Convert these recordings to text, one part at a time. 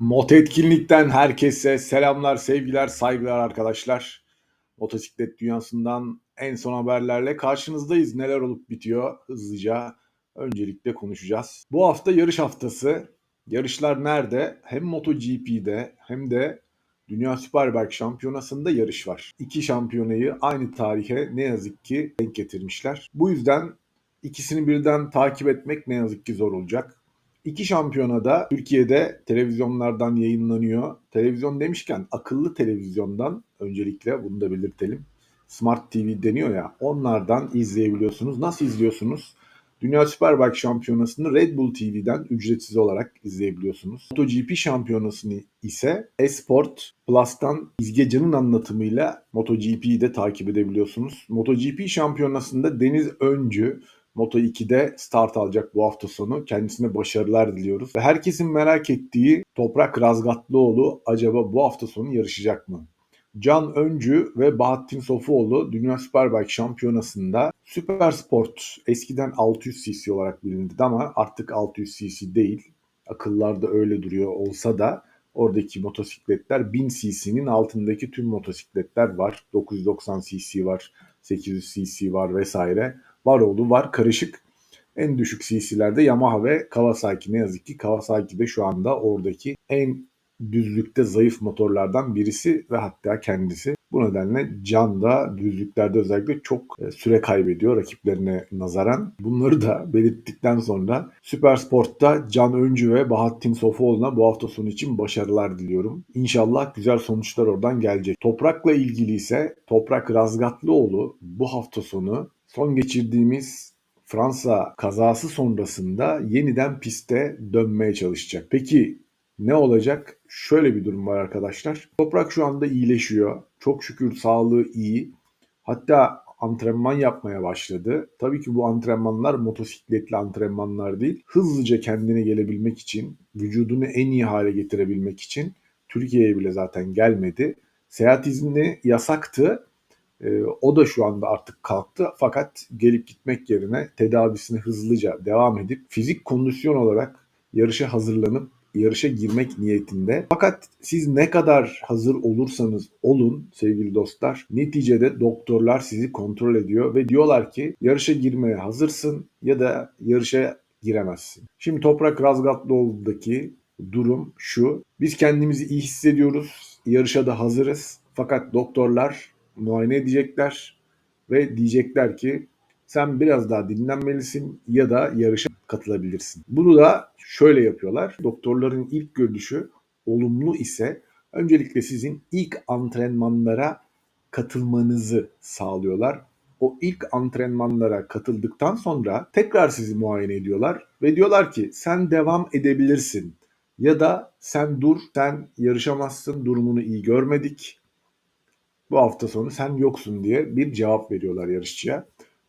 Moto etkinlikten herkese selamlar, sevgiler, saygılar arkadaşlar. Motosiklet dünyasından en son haberlerle karşınızdayız. Neler olup bitiyor hızlıca öncelikle konuşacağız. Bu hafta yarış haftası. Yarışlar nerede? Hem MotoGP'de hem de Dünya Superbike Şampiyonası'nda yarış var. İki şampiyonayı aynı tarihe ne yazık ki denk getirmişler. Bu yüzden ikisini birden takip etmek ne yazık ki zor olacak. İki şampiyona da Türkiye'de televizyonlardan yayınlanıyor. Televizyon demişken akıllı televizyondan öncelikle bunu da belirtelim. Smart TV deniyor ya onlardan izleyebiliyorsunuz. Nasıl izliyorsunuz? Dünya Superbike Şampiyonası'nı Red Bull TV'den ücretsiz olarak izleyebiliyorsunuz. MotoGP Şampiyonası'nı ise Esport Plus'tan İzgecan'ın anlatımıyla MotoGP'yi de takip edebiliyorsunuz. MotoGP Şampiyonası'nda Deniz Öncü Moto 2'de start alacak bu hafta sonu. Kendisine başarılar diliyoruz. Ve herkesin merak ettiği Toprak Razgatlıoğlu acaba bu hafta sonu yarışacak mı? Can Öncü ve Bahattin Sofuoğlu Dünya Superbike Şampiyonası'nda Süper Sport eskiden 600 cc olarak bilinirdi ama artık 600 cc değil. Akıllarda öyle duruyor olsa da oradaki motosikletler 1000 cc'nin altındaki tüm motosikletler var. 990 cc var, 800 cc var vesaire. Var oldu var karışık. En düşük CC'lerde Yamaha ve Kawasaki ne yazık ki Kawasaki de şu anda oradaki en düzlükte zayıf motorlardan birisi ve hatta kendisi. Bu nedenle Can da düzlüklerde özellikle çok e, süre kaybediyor rakiplerine nazaran. Bunları da belirttikten sonra Süper Sport'ta Can Öncü ve Bahattin Sofuoğlu'na bu hafta sonu için başarılar diliyorum. İnşallah güzel sonuçlar oradan gelecek. Toprak'la ilgili ise Toprak Razgatlıoğlu bu hafta sonu son geçirdiğimiz Fransa kazası sonrasında yeniden piste dönmeye çalışacak. Peki ne olacak? Şöyle bir durum var arkadaşlar. Toprak şu anda iyileşiyor. Çok şükür sağlığı iyi. Hatta antrenman yapmaya başladı. Tabii ki bu antrenmanlar motosikletli antrenmanlar değil. Hızlıca kendine gelebilmek için, vücudunu en iyi hale getirebilmek için Türkiye'ye bile zaten gelmedi. Seyahat izni yasaktı e, o da şu anda artık kalktı fakat gelip gitmek yerine tedavisini hızlıca devam edip fizik kondisyon olarak yarışa hazırlanıp yarışa girmek niyetinde. Fakat siz ne kadar hazır olursanız olun sevgili dostlar neticede doktorlar sizi kontrol ediyor ve diyorlar ki yarışa girmeye hazırsın ya da yarışa giremezsin. Şimdi Toprak Razgatlıoğlu'daki durum şu. Biz kendimizi iyi hissediyoruz. Yarışa da hazırız. Fakat doktorlar muayene edecekler ve diyecekler ki sen biraz daha dinlenmelisin ya da yarışa katılabilirsin. Bunu da şöyle yapıyorlar. Doktorların ilk görüşü olumlu ise öncelikle sizin ilk antrenmanlara katılmanızı sağlıyorlar. O ilk antrenmanlara katıldıktan sonra tekrar sizi muayene ediyorlar ve diyorlar ki sen devam edebilirsin ya da sen dur sen yarışamazsın durumunu iyi görmedik bu hafta sonu sen yoksun diye bir cevap veriyorlar yarışçıya.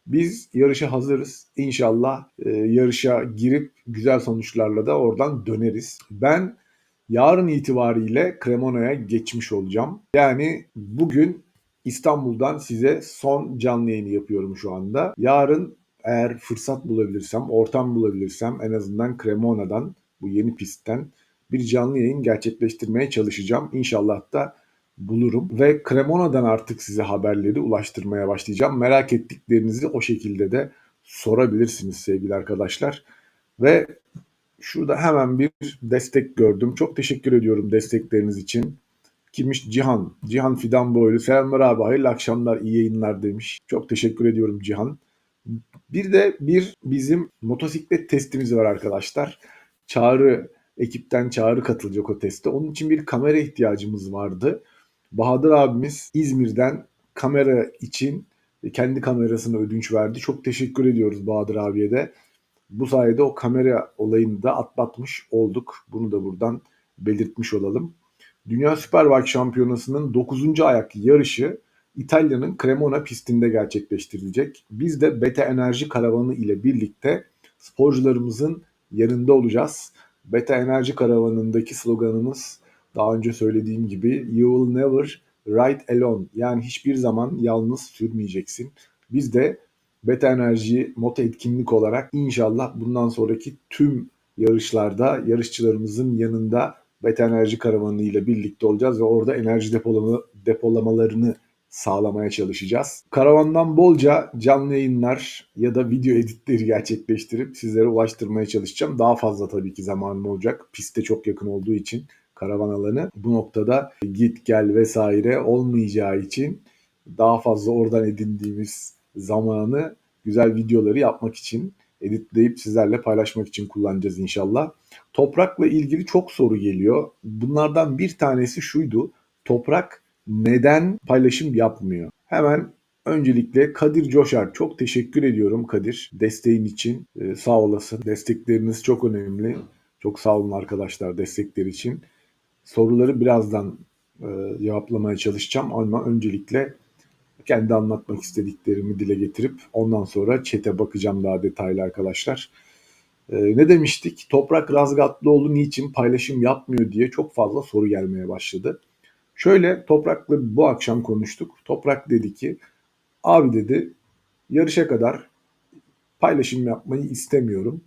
Biz yarışa hazırız. İnşallah e, yarışa girip güzel sonuçlarla da oradan döneriz. Ben yarın itibariyle Cremona'ya geçmiş olacağım. Yani bugün İstanbul'dan size son canlı yayını yapıyorum şu anda. Yarın eğer fırsat bulabilirsem, ortam bulabilirsem en azından Cremona'dan bu yeni pistten bir canlı yayın gerçekleştirmeye çalışacağım. İnşallah da bulurum ve Cremona'dan artık size haberleri ulaştırmaya başlayacağım. Merak ettiklerinizi o şekilde de sorabilirsiniz sevgili arkadaşlar. Ve şurada hemen bir destek gördüm. Çok teşekkür ediyorum destekleriniz için. Kimmiş? Cihan. Cihan Fidan Boylu. Selamlar abi. Hayırlı akşamlar, iyi yayınlar demiş. Çok teşekkür ediyorum Cihan. Bir de bir bizim motosiklet testimiz var arkadaşlar. Çağrı ekipten Çağrı katılacak o teste. Onun için bir kamera ihtiyacımız vardı. Bahadır abimiz İzmir'den kamera için kendi kamerasını ödünç verdi. Çok teşekkür ediyoruz Bahadır abiye de. Bu sayede o kamera olayını da atlatmış olduk. Bunu da buradan belirtmiş olalım. Dünya Superbike Şampiyonası'nın 9. ayak yarışı İtalya'nın Cremona pistinde gerçekleştirilecek. Biz de Beta Enerji Karavanı ile birlikte sporcularımızın yanında olacağız. Beta Enerji Karavanı'ndaki sloganımız daha önce söylediğim gibi you will never ride alone. Yani hiçbir zaman yalnız sürmeyeceksin. Biz de Beta Enerji Moto etkinlik olarak inşallah bundan sonraki tüm yarışlarda yarışçılarımızın yanında Beta Enerji Karavanı ile birlikte olacağız ve orada enerji depolama, depolamalarını sağlamaya çalışacağız. Karavandan bolca canlı yayınlar ya da video editleri gerçekleştirip sizlere ulaştırmaya çalışacağım. Daha fazla tabii ki zamanım olacak. Piste çok yakın olduğu için karavan alanı. Bu noktada git gel vesaire olmayacağı için daha fazla oradan edindiğimiz zamanı güzel videoları yapmak için editleyip sizlerle paylaşmak için kullanacağız inşallah. Toprakla ilgili çok soru geliyor. Bunlardan bir tanesi şuydu. Toprak neden paylaşım yapmıyor? Hemen öncelikle Kadir Coşar çok teşekkür ediyorum Kadir desteğin için. Ee, sağ olasın. Destekleriniz çok önemli. Çok sağ olun arkadaşlar destekler için. Soruları birazdan e, cevaplamaya çalışacağım ama öncelikle kendi anlatmak istediklerimi dile getirip ondan sonra çete bakacağım daha detaylı arkadaşlar. Ee, ne demiştik? Toprak Razgatlıoğlu niçin paylaşım yapmıyor diye çok fazla soru gelmeye başladı. Şöyle Toprak'la bu akşam konuştuk. Toprak dedi ki abi dedi yarışa kadar paylaşım yapmayı istemiyorum.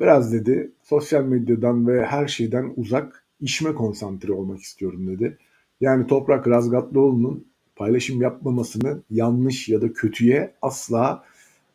Biraz dedi sosyal medyadan ve her şeyden uzak işime konsantre olmak istiyorum dedi. Yani Toprak Razgatlıoğlu'nun paylaşım yapmamasını yanlış ya da kötüye asla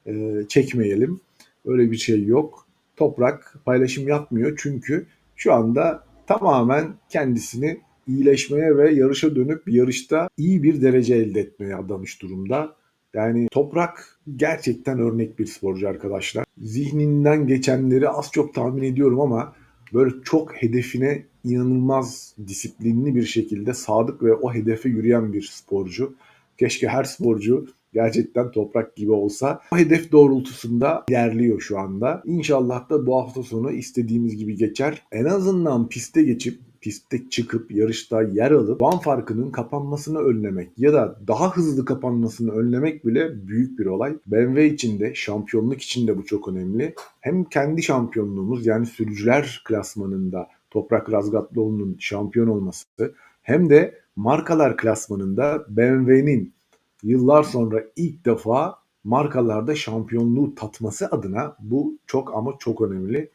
e, çekmeyelim. Öyle bir şey yok. Toprak paylaşım yapmıyor çünkü şu anda tamamen kendisini iyileşmeye ve yarışa dönüp yarışta iyi bir derece elde etmeye adamış durumda. Yani Toprak gerçekten örnek bir sporcu arkadaşlar. Zihninden geçenleri az çok tahmin ediyorum ama böyle çok hedefine inanılmaz disiplinli bir şekilde sadık ve o hedefe yürüyen bir sporcu. Keşke her sporcu gerçekten toprak gibi olsa. O hedef doğrultusunda ilerliyor şu anda. İnşallah da bu hafta sonu istediğimiz gibi geçer. En azından piste geçip pistte çıkıp yarışta yer alıp puan farkının kapanmasını önlemek ya da daha hızlı kapanmasını önlemek bile büyük bir olay. BMW için de şampiyonluk için de bu çok önemli. Hem kendi şampiyonluğumuz yani sürücüler klasmanında Toprak Razgatlıoğlu'nun şampiyon olması hem de markalar klasmanında BMW'nin yıllar sonra ilk defa markalarda şampiyonluğu tatması adına bu çok ama çok önemli.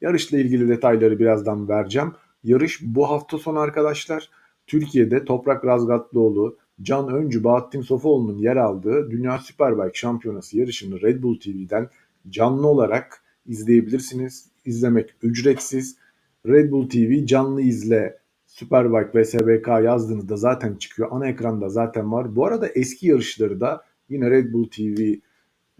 Yarışla ilgili detayları birazdan vereceğim. Yarış bu hafta sonu arkadaşlar. Türkiye'de Toprak Razgatlıoğlu, Can Öncü, Bahattin Sofuoğlu'nun yer aldığı Dünya Superbike Şampiyonası yarışını Red Bull TV'den canlı olarak izleyebilirsiniz. İzlemek ücretsiz. Red Bull TV canlı izle Superbike ve SBK yazdığınızda zaten çıkıyor. Ana ekranda zaten var. Bu arada eski yarışları da yine Red Bull TV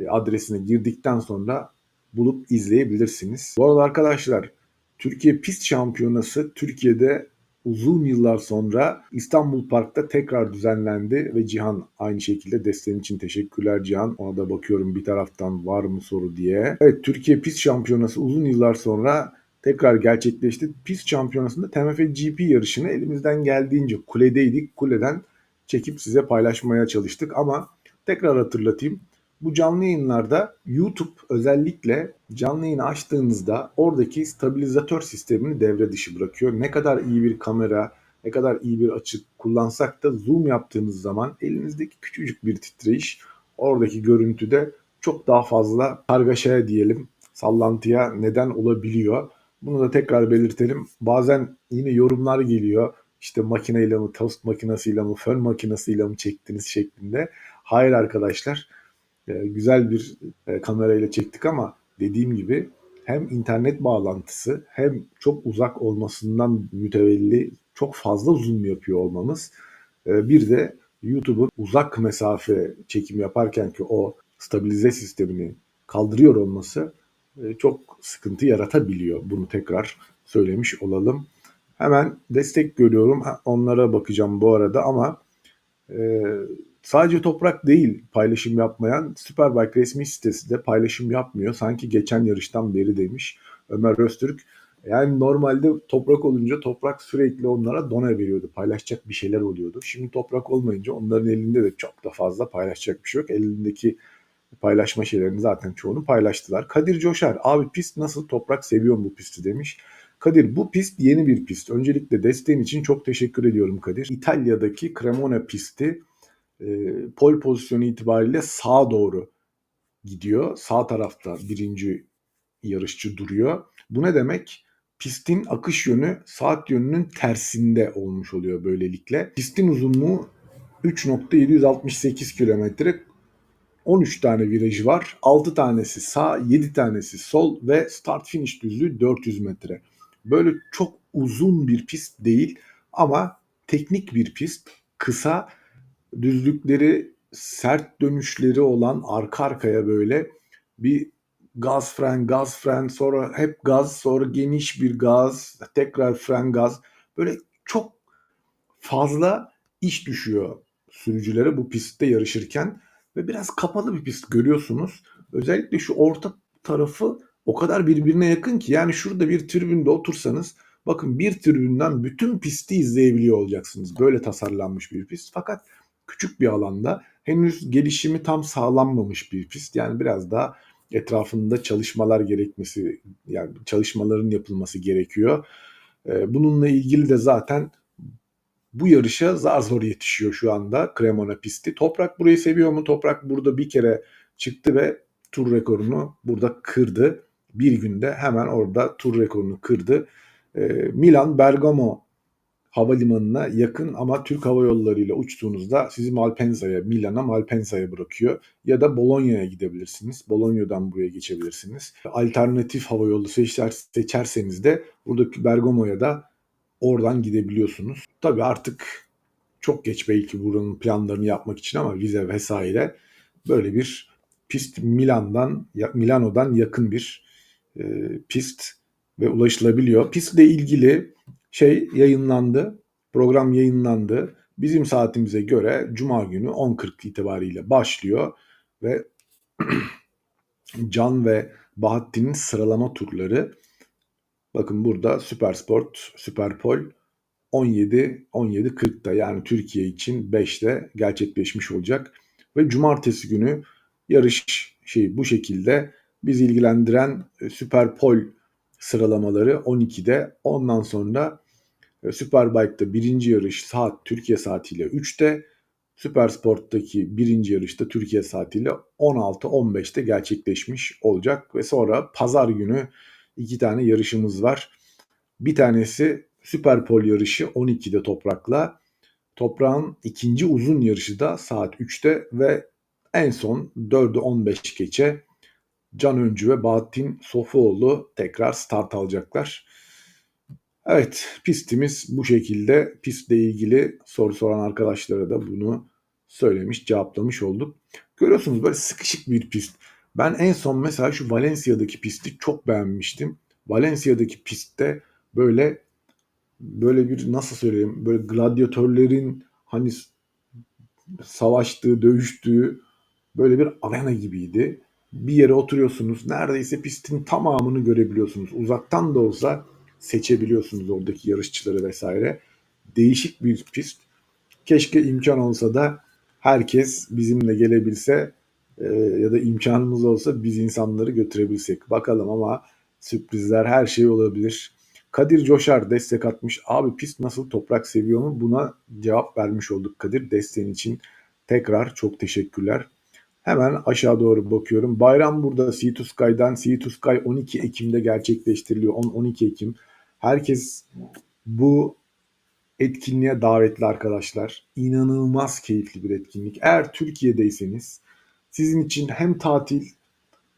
adresine girdikten sonra bulup izleyebilirsiniz. Bu arada arkadaşlar Türkiye Pist Şampiyonası Türkiye'de uzun yıllar sonra İstanbul Park'ta tekrar düzenlendi ve Cihan aynı şekilde desteğin için teşekkürler Cihan. Ona da bakıyorum bir taraftan var mı soru diye. Evet Türkiye Pist Şampiyonası uzun yıllar sonra tekrar gerçekleşti. Pist Şampiyonası'nda TMF GP yarışını elimizden geldiğince kuledeydik. Kuleden çekip size paylaşmaya çalıştık ama tekrar hatırlatayım. Bu canlı yayınlarda YouTube özellikle canlı yayını açtığınızda oradaki stabilizatör sistemini devre dışı bırakıyor. Ne kadar iyi bir kamera, ne kadar iyi bir açı kullansak da zoom yaptığınız zaman elinizdeki küçücük bir titreyiş oradaki görüntüde çok daha fazla kargaşaya diyelim sallantıya neden olabiliyor. Bunu da tekrar belirtelim. Bazen yine yorumlar geliyor. İşte makineyle mi, tost makinesiyle mi, fön makinesiyle mi çektiniz şeklinde. Hayır arkadaşlar. E, güzel bir e, kamerayla çektik ama dediğim gibi hem internet bağlantısı hem çok uzak olmasından mütevelli çok fazla zoom yapıyor olmamız. E, bir de YouTube'un uzak mesafe çekim yaparken ki o stabilize sistemini kaldırıyor olması çok sıkıntı yaratabiliyor. Bunu tekrar söylemiş olalım. Hemen destek görüyorum. Onlara bakacağım bu arada ama e, sadece toprak değil paylaşım yapmayan Superbike resmi sitesi de paylaşım yapmıyor. Sanki geçen yarıştan beri demiş Ömer Öztürk. Yani normalde toprak olunca toprak sürekli onlara dona veriyordu. Paylaşacak bir şeyler oluyordu. Şimdi toprak olmayınca onların elinde de çok da fazla paylaşacak bir şey yok. Elindeki paylaşma şeylerini zaten çoğunu paylaştılar. Kadir Coşar abi pist nasıl toprak seviyorum bu pisti demiş. Kadir bu pist yeni bir pist. Öncelikle desteğin için çok teşekkür ediyorum Kadir. İtalya'daki Cremona pisti e, pol pozisyonu itibariyle sağa doğru gidiyor. Sağ tarafta birinci yarışçı duruyor. Bu ne demek? pistin akış yönü saat yönünün tersinde olmuş oluyor böylelikle. Pistin uzunluğu 3.768 kilometre. 13 tane virajı var. 6 tanesi sağ, 7 tanesi sol ve start finish düzlüğü 400 metre. Böyle çok uzun bir pist değil ama teknik bir pist. Kısa düzlükleri, sert dönüşleri olan arka arkaya böyle bir gaz fren, gaz fren, sonra hep gaz, sonra geniş bir gaz, tekrar fren gaz. Böyle çok fazla iş düşüyor sürücülere bu pistte yarışırken ve biraz kapalı bir pist görüyorsunuz. Özellikle şu orta tarafı o kadar birbirine yakın ki yani şurada bir tribünde otursanız bakın bir tribünden bütün pisti izleyebiliyor olacaksınız. Böyle tasarlanmış bir pist fakat küçük bir alanda henüz gelişimi tam sağlanmamış bir pist. Yani biraz daha etrafında çalışmalar gerekmesi yani çalışmaların yapılması gerekiyor. Bununla ilgili de zaten bu yarışa zar zor yetişiyor şu anda Cremona pisti. Toprak burayı seviyor mu? Toprak burada bir kere çıktı ve tur rekorunu burada kırdı. Bir günde hemen orada tur rekorunu kırdı. Ee, Milan Bergamo havalimanına yakın ama Türk Hava Yolları ile uçtuğunuzda sizi Malpensa'ya, Milan'a Malpensa'ya bırakıyor. Ya da Bologna'ya gidebilirsiniz. Bologna'dan buraya geçebilirsiniz. Alternatif hava yolu seçer, seçerseniz de buradaki Bergamo'ya da oradan gidebiliyorsunuz. Tabii artık çok geç belki buranın planlarını yapmak için ama vize vesaire böyle bir pist Milan'dan Milano'dan yakın bir e, pist ve ulaşılabiliyor. Pistle ilgili şey yayınlandı. Program yayınlandı. Bizim saatimize göre Cuma günü 10.40 itibariyle başlıyor ve Can ve Bahattin'in sıralama turları. Bakın burada Süpersport, Süperpol 17 17.40'da yani Türkiye için 5'te gerçekleşmiş olacak. Ve cumartesi günü yarış şey bu şekilde. Biz ilgilendiren e, Süperpol sıralamaları 12'de ondan sonra e, Superbike'da birinci yarış saat Türkiye saatiyle 3'te Süpersport'taki birinci yarışta Türkiye saatiyle 16-15'te gerçekleşmiş olacak. Ve sonra pazar günü iki tane yarışımız var. Bir tanesi Süperpol yarışı 12'de Toprak'la. Toprağın ikinci uzun yarışı da saat 3'te ve en son 4'ü 15 geçe Can Öncü ve Bahattin Sofuoğlu tekrar start alacaklar. Evet pistimiz bu şekilde. Pistle ilgili soru soran arkadaşlara da bunu söylemiş, cevaplamış olduk. Görüyorsunuz böyle sıkışık bir pist. Ben en son mesela şu Valencia'daki pisti çok beğenmiştim. Valencia'daki pistte böyle böyle bir nasıl söyleyeyim böyle gladyatörlerin hani savaştığı, dövüştüğü böyle bir arena gibiydi. Bir yere oturuyorsunuz. Neredeyse pistin tamamını görebiliyorsunuz. Uzaktan da olsa seçebiliyorsunuz oradaki yarışçıları vesaire. Değişik bir pist. Keşke imkan olsa da herkes bizimle gelebilse e, ya da imkanımız olsa biz insanları götürebilsek. Bakalım ama sürprizler her şey olabilir. Kadir Coşar destek atmış. Abi pist nasıl toprak seviyor mu? Buna cevap vermiş olduk Kadir. Desteğin için tekrar çok teşekkürler. Hemen aşağı doğru bakıyorum. Bayram burada Sea to Sky'dan. Sea to Sky 12 Ekim'de gerçekleştiriliyor. 10-12 Ekim. Herkes bu etkinliğe davetli arkadaşlar. İnanılmaz keyifli bir etkinlik. Eğer Türkiye'deyseniz sizin için hem tatil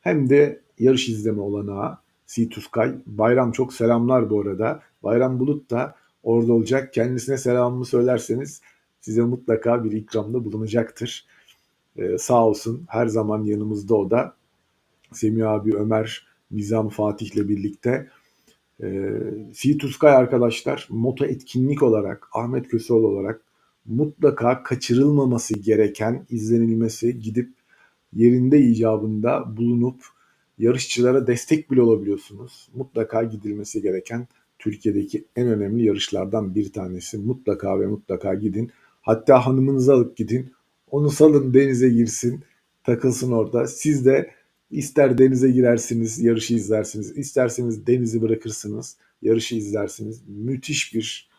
hem de yarış izleme olanağı Sea to Sky. Bayram çok selamlar bu arada. Bayram Bulut da orada olacak. Kendisine selamımı söylerseniz size mutlaka bir ikramda bulunacaktır. Ee, sağ olsun her zaman yanımızda o da. Semih abi, Ömer, Nizam, Fatih'le birlikte. Ee, sea to Sky arkadaşlar moto etkinlik olarak, Ahmet Köseoğlu olarak mutlaka kaçırılmaması gereken, izlenilmesi, gidip yerinde icabında bulunup yarışçılara destek bile olabiliyorsunuz. Mutlaka gidilmesi gereken Türkiye'deki en önemli yarışlardan bir tanesi. Mutlaka ve mutlaka gidin. Hatta hanımınızı alıp gidin. Onu salın denize girsin, takılsın orada. Siz de ister denize girersiniz, yarışı izlersiniz. isterseniz denizi bırakırsınız, yarışı izlersiniz. Müthiş bir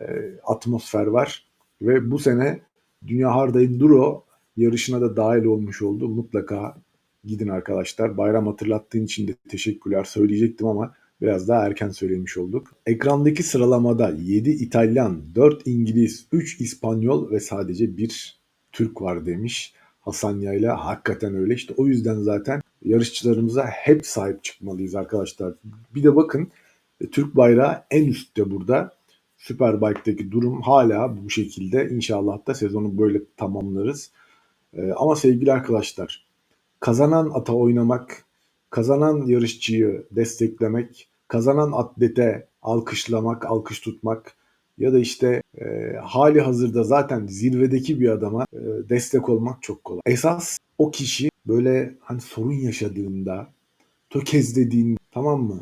e, atmosfer var. Ve bu sene Dünya Hard Enduro yarışına da dahil olmuş oldu. Mutlaka gidin arkadaşlar. Bayram hatırlattığın için de teşekkürler söyleyecektim ama Biraz daha erken söylemiş olduk. Ekrandaki sıralamada 7 İtalyan, 4 İngiliz, 3 İspanyol ve sadece bir Türk var demiş. Hasan Yayla hakikaten öyle. İşte o yüzden zaten yarışçılarımıza hep sahip çıkmalıyız arkadaşlar. Bir de bakın e, Türk bayrağı en üstte burada. Superbike'daki durum hala bu şekilde. İnşallah da sezonu böyle tamamlarız. Ee, ama sevgili arkadaşlar, kazanan ata oynamak, kazanan yarışçıyı desteklemek, kazanan atlete alkışlamak, alkış tutmak ya da işte e, hali hazırda zaten zirvedeki bir adama e, destek olmak çok kolay. Esas o kişi böyle hani sorun yaşadığında, tökezlediğinde tamam mı?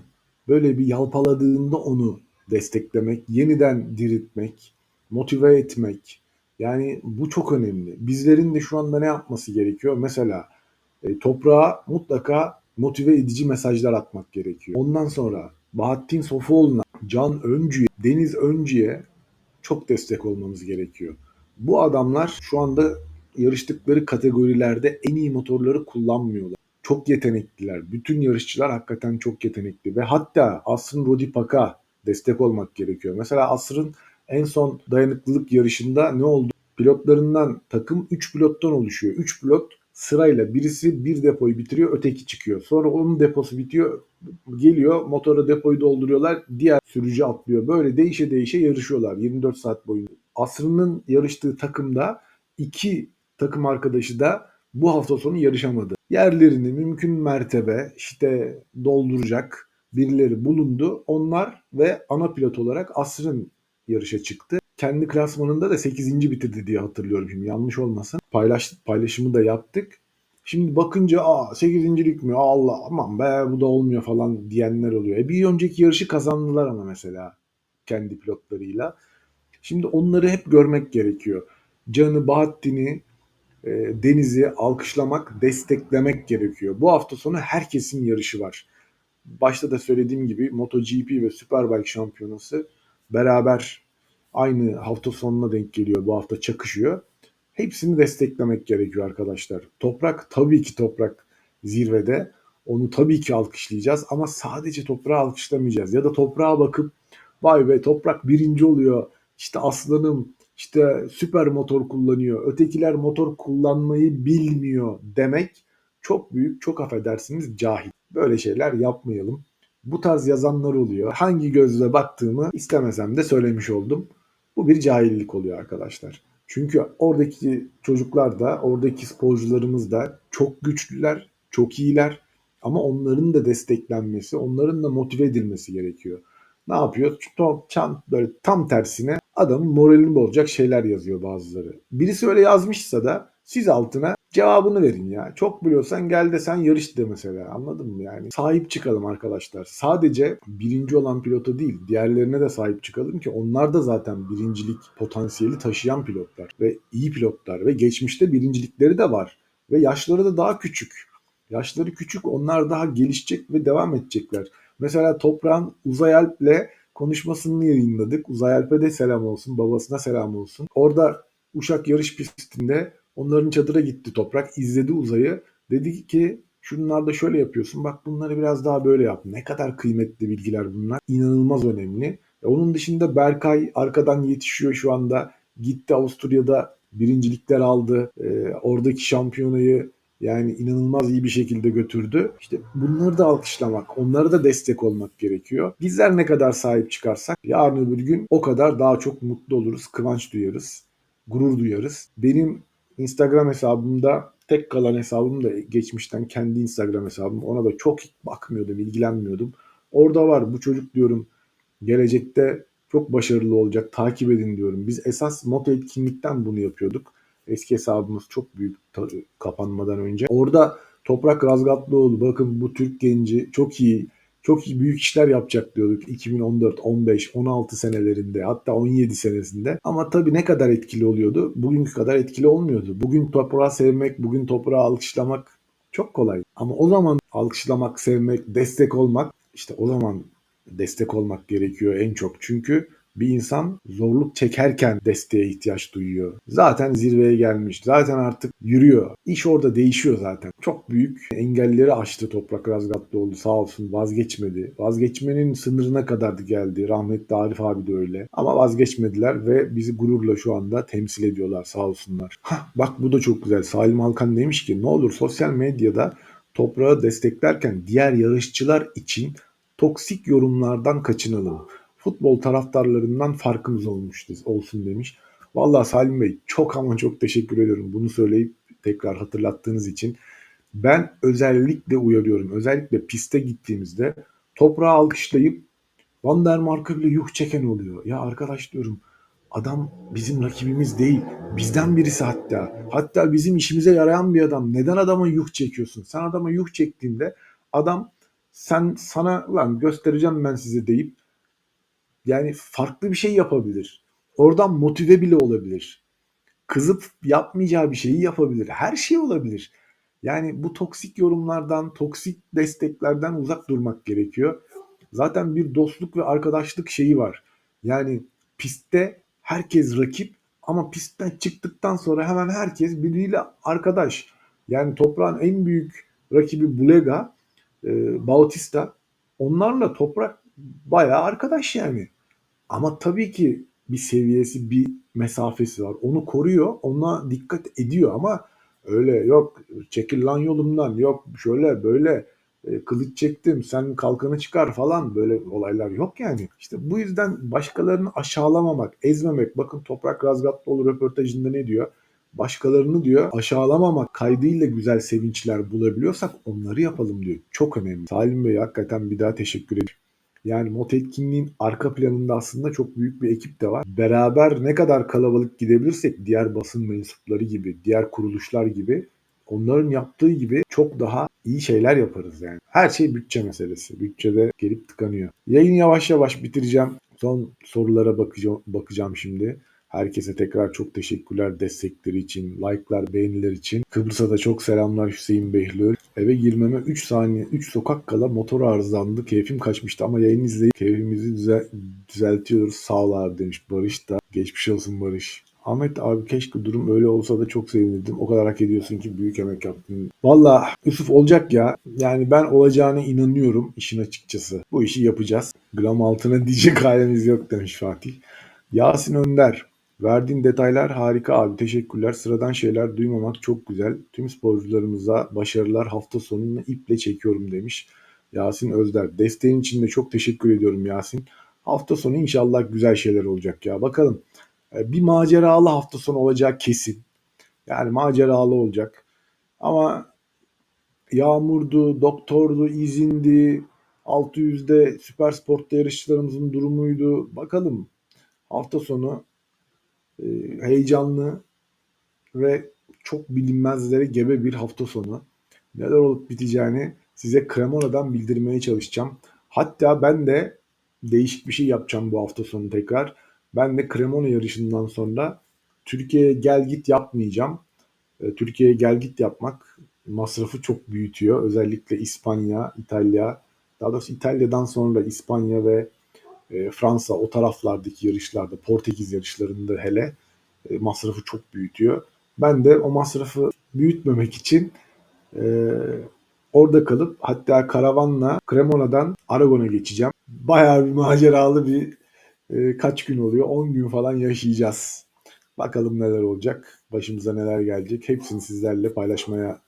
Böyle bir yalpaladığında onu desteklemek, yeniden diriltmek, motive etmek. Yani bu çok önemli. Bizlerin de şu anda ne yapması gerekiyor? Mesela e, toprağa mutlaka motive edici mesajlar atmak gerekiyor. Ondan sonra Bahattin Sofuoğlu'na, Can Öncü'ye, Deniz Öncü'ye çok destek olmamız gerekiyor. Bu adamlar şu anda yarıştıkları kategorilerde en iyi motorları kullanmıyorlar. Çok yetenekliler. Bütün yarışçılar hakikaten çok yetenekli ve hatta Asrın Rodi Pak'a destek olmak gerekiyor. Mesela Asrın en son dayanıklılık yarışında ne oldu? Pilotlarından takım 3 pilottan oluşuyor. 3 pilot sırayla birisi bir depoyu bitiriyor öteki çıkıyor. Sonra onun deposu bitiyor geliyor motora depoyu dolduruyorlar diğer sürücü atlıyor. Böyle değişe değişe yarışıyorlar 24 saat boyunca. Asrı'nın yarıştığı takımda iki takım arkadaşı da bu hafta sonu yarışamadı. Yerlerini mümkün mertebe işte dolduracak birileri bulundu. Onlar ve ana pilot olarak Asrın yarışa çıktı. Kendi klasmanında da 8. bitirdi diye hatırlıyorum şimdi yanlış olmasın. Paylaş, paylaşımı da yaptık. Şimdi bakınca aa 8. mü Allah aman be bu da olmuyor falan diyenler oluyor. E bir önceki yarışı kazandılar ama mesela kendi pilotlarıyla. Şimdi onları hep görmek gerekiyor. Can'ı, Bahattin'i, e, Deniz'i alkışlamak, desteklemek gerekiyor. Bu hafta sonu herkesin yarışı var. Başta da söylediğim gibi MotoGP ve Superbike şampiyonası beraber aynı hafta sonuna denk geliyor. Bu hafta çakışıyor. Hepsini desteklemek gerekiyor arkadaşlar. Toprak tabii ki toprak zirvede. Onu tabii ki alkışlayacağız ama sadece toprağı alkışlamayacağız. Ya da toprağa bakıp vay be toprak birinci oluyor. İşte aslanım işte süper motor kullanıyor. Ötekiler motor kullanmayı bilmiyor demek çok büyük, çok affedersiniz cahil. Böyle şeyler yapmayalım. Bu tarz yazanlar oluyor. Hangi gözle baktığımı istemesem de söylemiş oldum. Bu bir cahillik oluyor arkadaşlar. Çünkü oradaki çocuklar da, oradaki sporcularımız da çok güçlüler, çok iyiler. Ama onların da desteklenmesi, onların da motive edilmesi gerekiyor. Ne yapıyor? Tam, böyle tam tersine adamın moralini bozacak şeyler yazıyor bazıları. Birisi öyle yazmışsa da siz altına cevabını verin ya. Çok biliyorsan gel de sen yarış de mesela. Anladın mı yani? Sahip çıkalım arkadaşlar. Sadece birinci olan pilota değil diğerlerine de sahip çıkalım ki onlar da zaten birincilik potansiyeli taşıyan pilotlar ve iyi pilotlar ve geçmişte birincilikleri de var ve yaşları da daha küçük. Yaşları küçük onlar daha gelişecek ve devam edecekler. Mesela Toprağın Uzay Alp'le konuşmasını yayınladık. Uzay Alp'e de selam olsun, babasına selam olsun. Orada Uşak yarış pistinde onların çadıra gitti Toprak. izledi Uzay'ı. Dedi ki şunlarda şöyle yapıyorsun. Bak bunları biraz daha böyle yap. Ne kadar kıymetli bilgiler bunlar. İnanılmaz önemli. E, onun dışında Berkay arkadan yetişiyor şu anda. Gitti Avusturya'da birincilikler aldı. E, oradaki şampiyonayı yani inanılmaz iyi bir şekilde götürdü. İşte bunları da alkışlamak, onlara da destek olmak gerekiyor. Bizler ne kadar sahip çıkarsak yarın öbür gün o kadar daha çok mutlu oluruz, kıvanç duyarız, gurur duyarız. Benim Instagram hesabımda tek kalan hesabım da geçmişten kendi Instagram hesabım. Ona da çok bakmıyordum, ilgilenmiyordum. Orada var bu çocuk diyorum gelecekte çok başarılı olacak takip edin diyorum. Biz esas moto etkinlikten bunu yapıyorduk. Eski hesabımız çok büyük kapanmadan önce. Orada Toprak Razgatlıoğlu bakın bu Türk genci çok iyi çok büyük işler yapacak diyorduk 2014, 15, 16 senelerinde hatta 17 senesinde. Ama tabii ne kadar etkili oluyordu? Bugünkü kadar etkili olmuyordu. Bugün toprağı sevmek, bugün toprağı alkışlamak çok kolay. Ama o zaman alkışlamak, sevmek, destek olmak işte o zaman destek olmak gerekiyor en çok. Çünkü Bir insan zorluk çekerken desteğe ihtiyaç duyuyor. Zaten zirveye gelmiş. Zaten artık yürüyor. İş orada değişiyor zaten. Çok büyük engelleri aştı Toprak Razgatlıoğlu sağ olsun vazgeçmedi. Vazgeçmenin sınırına kadar geldi. Rahmetli Arif abi de öyle. Ama vazgeçmediler ve bizi gururla şu anda temsil ediyorlar sağ olsunlar. Hah, bak bu da çok güzel. Salim Halkan demiş ki ne olur sosyal medyada toprağı desteklerken diğer yarışçılar için toksik yorumlardan kaçınalım. Futbol taraftarlarından farkımız olmuş olsun demiş. Vallahi Salim Bey çok ama çok teşekkür ediyorum bunu söyleyip tekrar hatırlattığınız için. Ben özellikle uyarıyorum. Özellikle piste gittiğimizde toprağı alkışlayıp Van der Mark'a bile yuh çeken oluyor. Ya arkadaş diyorum adam bizim rakibimiz değil. Bizden birisi hatta. Hatta bizim işimize yarayan bir adam. Neden adama yuh çekiyorsun? Sen adama yuh çektiğinde adam sen sana lan göstereceğim ben size deyip yani farklı bir şey yapabilir. Oradan motive bile olabilir. Kızıp yapmayacağı bir şeyi yapabilir. Her şey olabilir. Yani bu toksik yorumlardan, toksik desteklerden uzak durmak gerekiyor. Zaten bir dostluk ve arkadaşlık şeyi var. Yani pistte herkes rakip ama pistten çıktıktan sonra hemen herkes birbiriyle arkadaş. Yani toprağın en büyük rakibi Bulega, e, Bautista. Onlarla toprak bayağı arkadaş yani. Ama tabii ki bir seviyesi, bir mesafesi var. Onu koruyor, ona dikkat ediyor ama öyle yok çekil lan yolumdan, yok şöyle böyle e, kılıç çektim sen kalkanı çıkar falan böyle olaylar yok yani. İşte bu yüzden başkalarını aşağılamamak, ezmemek. Bakın Toprak Razgatlıoğlu röportajında ne diyor? Başkalarını diyor aşağılamamak kaydıyla güzel sevinçler bulabiliyorsak onları yapalım diyor. Çok önemli. Salim Bey hakikaten bir daha teşekkür ederim. Yani Mot Etkinliğin arka planında aslında çok büyük bir ekip de var. Beraber ne kadar kalabalık gidebilirsek diğer basın mensupları gibi, diğer kuruluşlar gibi onların yaptığı gibi çok daha iyi şeyler yaparız yani. Her şey bütçe meselesi. Bütçede gelip tıkanıyor. Yayın yavaş yavaş bitireceğim. Son sorulara bakacağım, bakacağım şimdi. Herkese tekrar çok teşekkürler destekleri için, like'lar, beğeniler için. Kıbrıs'a da çok selamlar Hüseyin Behlül. Eve girmeme 3 saniye, 3 sokak kala motor arızalandı. Keyfim kaçmıştı ama yayın izleyip keyfimizi düzel düzeltiyoruz. Sağ ol abi demiş Barış da. Geçmiş olsun Barış. Ahmet abi keşke durum öyle olsa da çok sevinirdim. O kadar hak ediyorsun ki büyük emek yaptın. Valla Yusuf olacak ya. Yani ben olacağına inanıyorum işin açıkçası. Bu işi yapacağız. Gram altına diyecek halimiz yok demiş Fatih. Yasin Önder. Verdiğin detaylar harika abi. Teşekkürler. Sıradan şeyler duymamak çok güzel. Tüm sporcularımıza başarılar. Hafta sonunu iple çekiyorum demiş. Yasin Özder. Desteğin için de çok teşekkür ediyorum Yasin. Hafta sonu inşallah güzel şeyler olacak ya. Bakalım. E, bir maceralı hafta sonu olacak kesin. Yani maceralı olacak. Ama yağmurdu, doktordu, izindi, 600'de süper sportta yarışçılarımızın durumuydu. Bakalım hafta sonu heyecanlı ve çok bilinmezlere gebe bir hafta sonu. Neler olup biteceğini size Cremona'dan bildirmeye çalışacağım. Hatta ben de değişik bir şey yapacağım bu hafta sonu tekrar. Ben de Cremona yarışından sonra Türkiye'ye gel git yapmayacağım. E, Türkiye'ye gel git yapmak masrafı çok büyütüyor. Özellikle İspanya, İtalya, daha doğrusu İtalya'dan sonra İspanya ve e, Fransa o taraflardaki yarışlarda, Portekiz yarışlarında hele e, masrafı çok büyütüyor. Ben de o masrafı büyütmemek için e, orada kalıp hatta karavanla Cremona'dan Aragon'a geçeceğim. Bayağı bir maceralı bir e, kaç gün oluyor? 10 gün falan yaşayacağız. Bakalım neler olacak, başımıza neler gelecek. Hepsini sizlerle paylaşmaya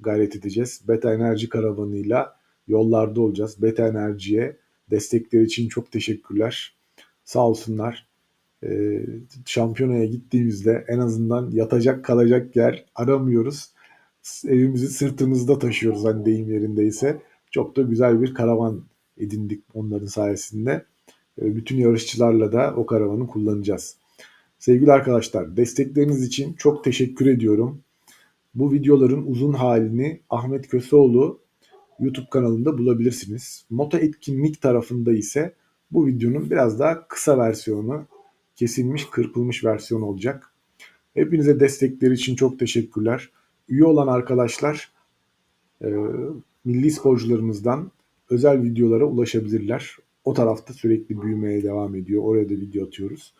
gayret edeceğiz. Beta Enerji karavanıyla yollarda olacağız. Beta Enerji'ye destekleri için çok teşekkürler. Sağ olsunlar. Ee, şampiyonaya gittiğimizde en azından yatacak kalacak yer aramıyoruz. Evimizi sırtımızda taşıyoruz hani deyim yerindeyse. Çok da güzel bir karavan edindik onların sayesinde. Ee, bütün yarışçılarla da o karavanı kullanacağız. Sevgili arkadaşlar destekleriniz için çok teşekkür ediyorum. Bu videoların uzun halini Ahmet Köseoğlu YouTube kanalında bulabilirsiniz. Moto etkinlik tarafında ise bu videonun biraz daha kısa versiyonu, kesilmiş, kırpılmış versiyon olacak. Hepinize destekleri için çok teşekkürler. Üye olan arkadaşlar e, milli sporcularımızdan özel videolara ulaşabilirler. O tarafta sürekli büyümeye devam ediyor. Oraya da video atıyoruz.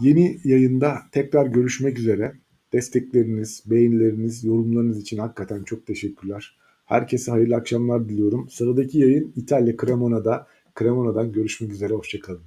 Yeni yayında tekrar görüşmek üzere. Destekleriniz, beğenileriniz, yorumlarınız için hakikaten çok teşekkürler. Herkese hayırlı akşamlar diliyorum. Sıradaki yayın İtalya Cremona'da. Cremona'dan görüşmek üzere. Hoşçakalın.